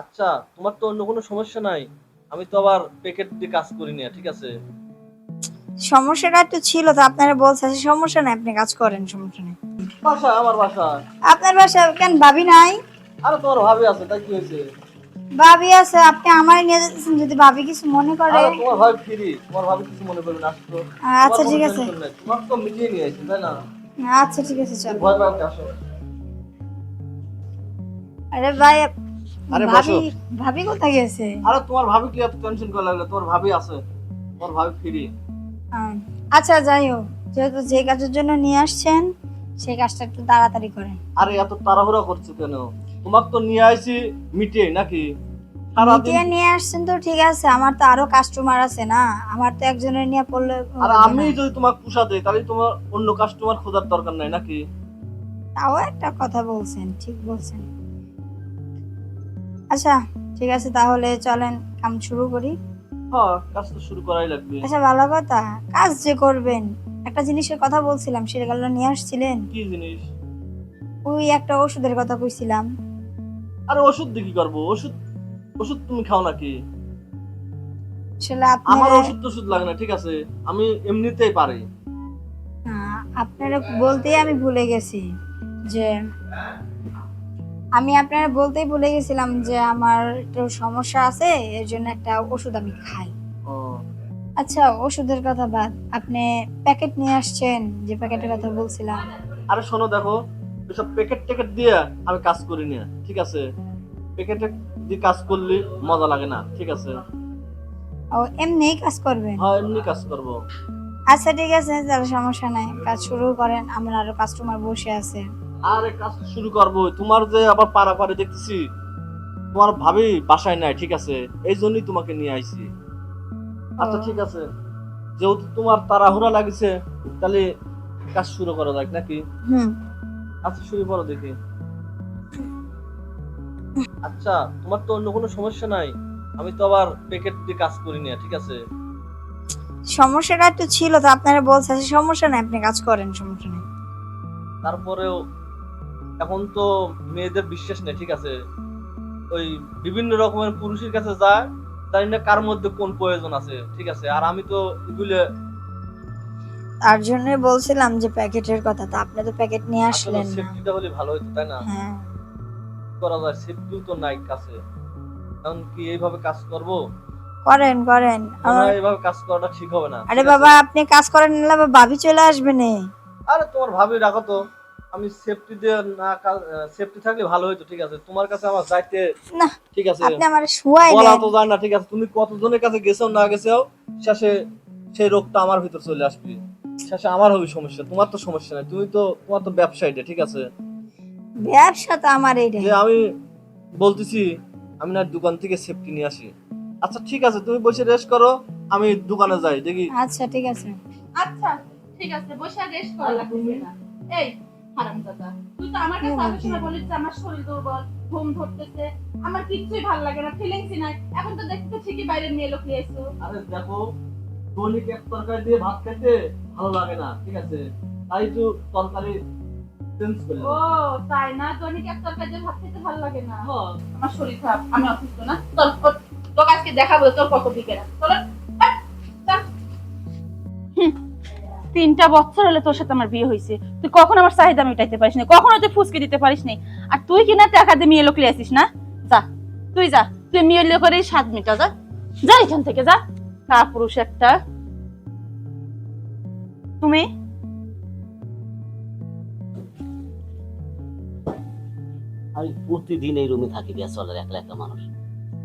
আচ্ছা তোমার তো অন্য কোনো সমস্যা নাই। আমি তো আবার প্যাকেট দিয়ে কাজ করি না ঠিক আছে? সমস্যাটা একটু ছিল তো আপনারা বলছে সমস্যা নাই আপনি কাজ করেন সমস্যা নেই। বাসা আমার বাসা। আপনার বাসায় কেন ভাবি নাই? আরে তোমার ভাবি আছে তাই কি হয়েছে? ভাবি আছে আপনি আমার নিয়ে যাচ্ছেন যদি ভাবি কিছু মনে করে। আরে তোমার ভাবি ফ্রি তোমার ভাবি কিছু মনে করবে না আসতো আচ্ছা ঠিক আছে। তোমার তো মিটিয়ে নিয়ে আসছি তাই না? আচ্ছা ঠিক আছে চল। ভয় পাওয়াতে আসো। আরে ভাই আরে বসো। ভাবি কোথায় গেছে? আরে তোমার ভাবি কি এত টেনশন করে লাগল? তোমার ভাবি আছে। তোমার ভাবি ফ্রি। আচ্ছা যাই হোক। যেহেতু যে কাজের জন্য নিয়ে আসছেন সেই কাজটা একটু তাড়াতাড়ি করেন। আরে এত তাড়াহুড়া করছ কেন? তোমাকে তো নিয়ে আইছি মিটিয়ে নাকি? মিটিয়ে নিয়ে আসছেন তো ঠিক আছে। আমার তো আরও কাস্টমার আছে না। আমার তো একজনের নিয়ে পড়লে আর আমি যদি তোমাকে পুষা দেই তাহলে তোমার অন্য কাস্টমার খোঁজার দরকার নাই নাকি? তাও একটা কথা বলছেন ঠিক বলছেন। আচ্ছা ঠিক আছে তাহলে চলেন কাম শুরু করি। হ্যাঁ কাজ তো শুরু করাই লাগবে। আচ্ছা ভালো কথা। কাজ যে করবেন একটা জিনিসের কথা বলছিলাম সেগুলো নিয়ে আসছিলেন? কি জিনিস? ওই একটা ওষুধের কথা কইছিলাম। আরে ওষুধ দিয়ে কি করব? ওষুধ ওষুধ তুমি খাও নাকি? আসলে আমার আপনারা ওষুধ টষুধ লাগে না ঠিক আছে? আমি এমনিতেই পারি। আপনারা বলতেই আমি ভুলে গেছি যে আমি আপনারা বলতেই ভুলে গেছিলাম যে আমার একটু সমস্যা আছে এর জন্য একটা ওষুধ আমি খাই। আচ্ছা ওষুধের কথা বাদ আপনি প্যাকেট নিয়ে আসছেন যে প্যাকেটের কথা বলছিলাম। আরে শোনো দেখো এসব প্যাকেট ট্যাকেট দিয়ে আমি কাজ করি না ঠিক আছে? প্যাকেটে দিয়ে কাজ করলে মজা লাগে না ঠিক আছে? ও এমনিই কাজ করবেন? হ্যাঁ এমনি কাজ করব। আচ্ছা ঠিক আছে তাহলে সমস্যা নাই কাজ শুরু করেন আমার আরও কাস্টমার বসে আছে। আরে কাজ শুরু করব তোমার যে আবার পারাপারে দেখতেছি তোমার ভাবি বাসায় নাই ঠিক আছে? এই জন্যই তোমাকে নিয়ে আইছি। আচ্ছা ঠিক আছে। যেহেতু তোমার তাড়াহুড়া লাগিছে তাহলে কাজ শুরু করা যাক নাকি? হুম। আচ্ছা শুরু করো দেখি। আচ্ছা তোমার তো অন্য কোনো সমস্যা নাই। আমি তো আবার প্যাকেট দিয়ে কাজ করি না ঠিক আছে? সমস্যাটা তো ছিল তো আপনারা বলছে আচ্ছা, সমস্যা নাই আপনি কাজ করেন সমস্যা নেই। তারপরেও এখন তো মেয়েদের বিশ্বাস নেই ঠিক আছে? ওই বিভিন্ন রকমের পুরুষের কাছে যায় জানি না কার মধ্যে কোন প্রয়োজন আছে ঠিক আছে? আর আমি তো এগুলো তার জন্যই বলছিলাম যে প্যাকেটের কথা তো আপনি তো প্যাকেট নিয়ে আসলেন না। সেফটিটা হলে ভালো হতো তাই না? হ্যাঁ। করা যায় সেফটিও তো নাই কাছে। কারণ কি এইভাবে কাজ করব? করেন করেন। আমার এইভাবে কাজ করাটা ঠিক হবে না আরে বাবা আপনি কাজ করেন না বাবা ভাবি চলে আসবে নে। আরে তোমার ভাবি রাখো তো। আমি সেফটি দিয়ে না সেফটি থাকলে ভালো হতো ঠিক আছে? তোমার কাছে আমার যাইতে না ঠিক আছে? আপনি আমার শুয়াই বলা দেন। তো যায় না ঠিক আছে? তুমি কতজনের কাছে গেছো না গেছো শেষে সেই রোগটা আমার ভিতর চলে আসবে। শেষে আমার হবে সমস্যা তোমার তো সমস্যা নাই তুমি তো তোমার তো ব্যবসায়ীটা ঠিক আছে? ব্যবসা তো আমার এইটাই যে আমি বলতেছি আমি না দোকান থেকে সেফটি নিয়ে আসি। আচ্ছা ঠিক আছে তুমি বসে রেস্ট করো আমি দোকানে যাই দেখি। আচ্ছা ঠিক আছে। আচ্ছা ঠিক আছে বসে রেস্ট করা লাগবে না। এই হারামজাদা তুই তো আমার কাছে আসার সময় বলিস যে আমার শরীর দুর্বল ঘুম ধরতেছে আমার কিচ্ছুই ভালো লাগে না ফিলিংসই নাই। এখন তো দেখতে ঠিকই বাইরে মেয়ে লোক এসো। আরে দেখো দৈনিক এক তরকারি দিয়ে ভাত খেতে ভালো লাগে না ঠিক আছে? তাই তো তরকারি চেঞ্জ করে ও তাই না? দৈনিক এক তরকারি দিয়ে ভাত খেতে ভালো লাগে না। হ্যাঁ। আমার শরীর খারাপ আমি অসুস্থ না। তোর তোর- তোকে আজকে দেখাবো তোর কত চল। তিনটা বছর হলে তোর সাথে আমার বিয়ে হয়েছে। তুই কখন আমার চাহিদা মেটাইতে পারিস না? কখনো তুই ফুসকে দিতে পারিস না? আর তুই কিনা টাকা দিয়ে মেয়ে লোক আসিস না? যা, তুই যা, তুই মেয়ে লোকের স্বাদ মেটা, যা। যা এখান থেকে, যা। কা পুরুষ একটা। তুমি? আমি প্রতিদিন এই রুমে থাকি গ্যাস চলার একলা একটা মানুষ।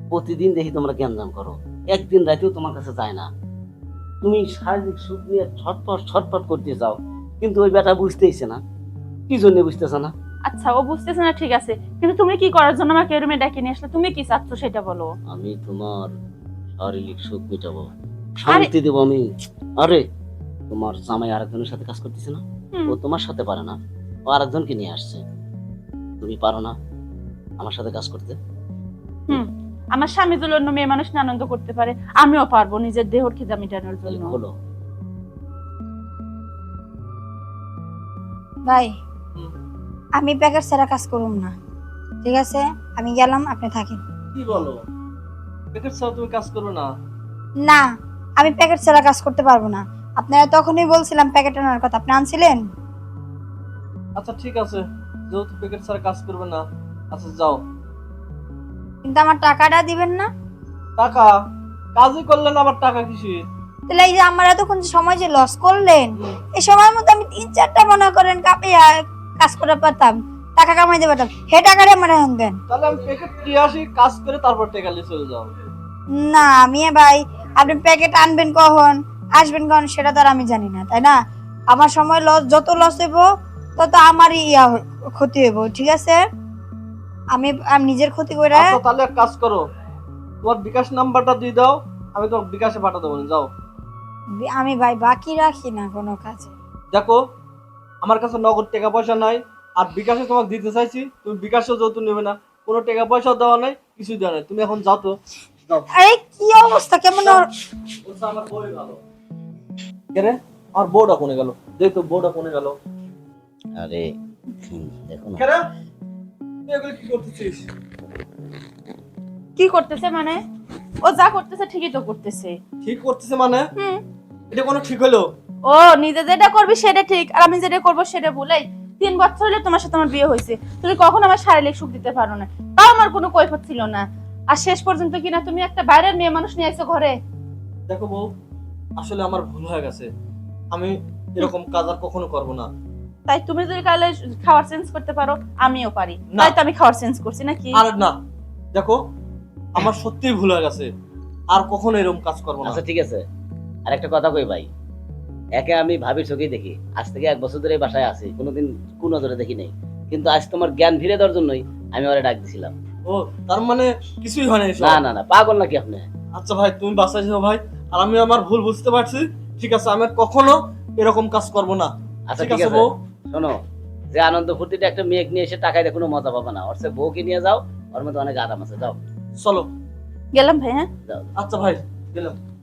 প্রতিদিন দেখি তোমরা গ্যাঞ্জাম করো। একদিন রাতেও তোমার কাছে যায় না। তুমি শারীরিক সুখ নিয়ে ছটপট ছটপট করতে যাও। কিন্তু ওই বেটা বুঝতেইছে না। কি জন্য বুঝতেছে না? আচ্ছা ও বুঝতেছে না ঠিক আছে। কিন্তু তুমি কি করার জন্য আমাকে রুমে ডেকে নিয়ে আসলে? তুমি কি চাচ্ছ সেটা বলো? আমি তোমার শারীরিক সুখ মেটাবো। শান্তি দেবো আমি। আরে তোমার জামাই আরেকজনের সাথে কাজ করতেছে না? ও তোমার সাথে পারে না। ও আরেকজনকে নিয়ে আসছে। তুমি পারো না আমার সাথে কাজ করতে? আমার স্বামী যদি অন্য মেয়ে মানুষ আনন্দ করতে পারে আমিও পারব নিজের দেহর খিদা মেটানোর জন্য। ভাই আমি প্যাকেট ছাড়া কাজ করুম না ঠিক আছে? আমি গেলাম আপনি থাকেন। কি বলো? প্যাকেট ছাড়া তুমি কাজ করবে না। না আমি প্যাকেট ছাড়া কাজ করতে পারব না। আপনারা তখনই বলছিলাম প্যাকেট আনার কথা আপনি আনছিলেন? আচ্ছা ঠিক আছে। যেহেতু প্যাকেট ছাড়া কাজ করবে না আচ্ছা যাও। কিন্তু আমার টাকাটা দিবেন না? টাকা? কাজই করলেন আবার টাকা কিসে তাহলে এই যে আমার এতক্ষণ সময় যে লস করলেন এই সময়ের মধ্যে আমি তিন চারটা মনে করেন কাপে কাজ করে পারতাম। টাকা কামাইতে পারতাম। হে টাকাটা আমার এখন দেন। তাহলে আমি প্যাকেট দিয়ে আসি কাজ করে তারপর টাকা নিয়ে চলে যাও না মিয়া ভাই আপনি প্যাকেট আনবেন কখন? আসবেন কখন? সেটা তো আর আমি জানি না তাই না? আমার সময় লস যত লস হইব তত আমারই ইয়া ক্ষতি হইব ঠিক আছে? আমি আমি নিজের ক্ষতি করে আচ্ছা তাহলে এক কাজ করো। তোমার বিকাশ নাম্বারটা দিয়ে দাও আমি তোমার বিকাশে পাঠা দেবো যাও। আমি ভাই বাকি রাখি না কোনো কাজে। দেখো আমার কাছে নগদ টাকা পয়সা নাই আর বিকাশে তোমাকে দিতে চাইছি তুমি বিকাশও যেহেতু নেবে না। কোনো টাকা পয়সা দেওয়া নাই কিছু দেওয়া নাই। তুমি এখন যাও তো। যাও। আরে কি অবস্থা? কেমন আমার বই ভালো। কে রে? আমার বউটা কোনে গেল। দেখ তো বউটা কোনে গেল। আরে দেখো না। কে করতেছে মানে? ও যা করতেছে ঠিকই তো করতেছে। ঠিক করতেছে মানে? হুম। এটা কোনো ঠিক হলো? ও নিজে যেটা করবি সেটা ঠিক আর আমি যেটা করব সেটা ভুলাই তিন বছর হলে তোমার সাথে আমার বিয়ে হয়েছে। তুমি কখনো আমার শারীরিক সুখ দিতে পারো না। তাও আমার কোনো কৈফত ছিল না। আর শেষ পর্যন্ত কিনা তুমি একটা বাইরের মেয়ে মানুষ নিয়ে এসো ঘরে? দেখো বউ আসলে আমার ভুল হয়ে গেছে। আমি এরকম কাজ আর কখনো করব না। তাই তুমি যদি কালে খাওয়ার চেঞ্জ করতে পারো আমিও পারি। তাই তো আমি খাওয়ার চেঞ্জ করছি নাকি? আর না। দেখো আমার সত্যিই ভুল হয়ে গেছে। আর কখনো এরকম কাজ করব না। আচ্ছা ঠিক আছে। আর একটা কথা কই ভাই? একে আমি ভাবির চোখেই দেখি। আজ থেকে এক বছর ধরে বাসায় আছি। কোনোদিন কোন নজরে দেখি নাই। কিন্তু আজ তোমার জ্ঞান ফিরে দেওয়ার জন্যই আমি ওরা ডাক দিছিলাম। ও তার মানে কিছুই হয় না না না না পাগল নাকি আপনি? আচ্ছা ভাই তুমি বাসায় যাও ভাই। আর আমি আমার ভুল বুঝতে পারছি। ঠিক আছে আমি কখনো এরকম কাজ করব না। আচ্ছা ঠিক আছে আছে। বউ? শোনো যে আনন্দ ফুর্তিটা একটা মেয়েকে নিয়ে এসে টাকায় কোনো মজা পাবে না। ওর সে বউকে নিয়ে যাও ওর মধ্যে অনেক আরাম আছে যাও। চলো। গেলাম ভাই হ্যাঁ? যাও। আচ্ছা ভাই গেলাম।